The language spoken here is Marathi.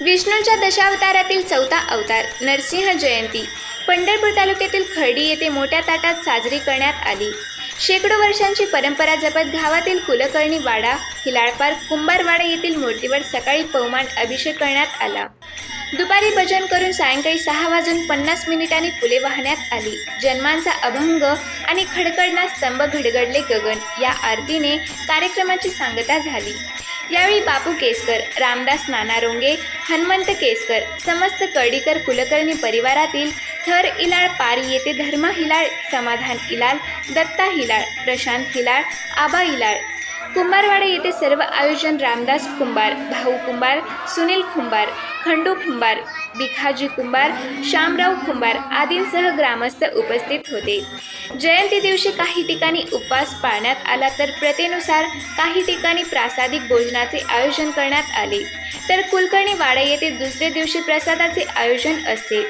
विष्णूंच्या दशावतारातील चौथा अवतार नरसिंह जयंती. पंढरपूर तालुक्यातील खर्डी येथे मोठ्या ताटात साजरी करण्यात आली. शेकडो वर्षांची परंपरा जपत गावातील कुलकर्णी वाडा हिलाळपार कुंभारवाडा येथील मूर्तीवर सकाळी पवमान अभिषेक करण्यात आला. दुपारी भजन करून सायंकाळी सहा वाजून पन्नास मिनिटांनी फुले वाहण्यात आली. जन्मांचा अभंग आणि खडखडना स्तंभ घडगडले गगन या आरतीने कार्यक्रमाची सांगता झाली. यावेळी बापू केसकर रामदास नाना रोंगे हनुमंत केसकर समस्त कर्डीकर कुलकर्णी परिवारातील थर इलाळ पारी येथे धर्मा हिलाळ समाधान इलाळ दत्ता हिलाळ प्रशांत हिलाळ आबा इलाळ कुंभारवाडा येथे सर्व आयोजन रामदास कुंभार भाऊ कुंभार सुनील कुंभार खंडू कुंभार भिखाजी कुंभार शामराव कुंभार आदींसह ग्रामस्थ उपस्थित होते. जयंती दिवशी काही ठिकाणी उपवास पाळण्यात आला तर प्रथेनुसार काही ठिकाणी प्रासादिक भोजनाचे आयोजन करण्यात आले. तर कुलकर्णी वाडा येथे दुसऱ्या दिवशी प्रसादाचे आयोजन असते.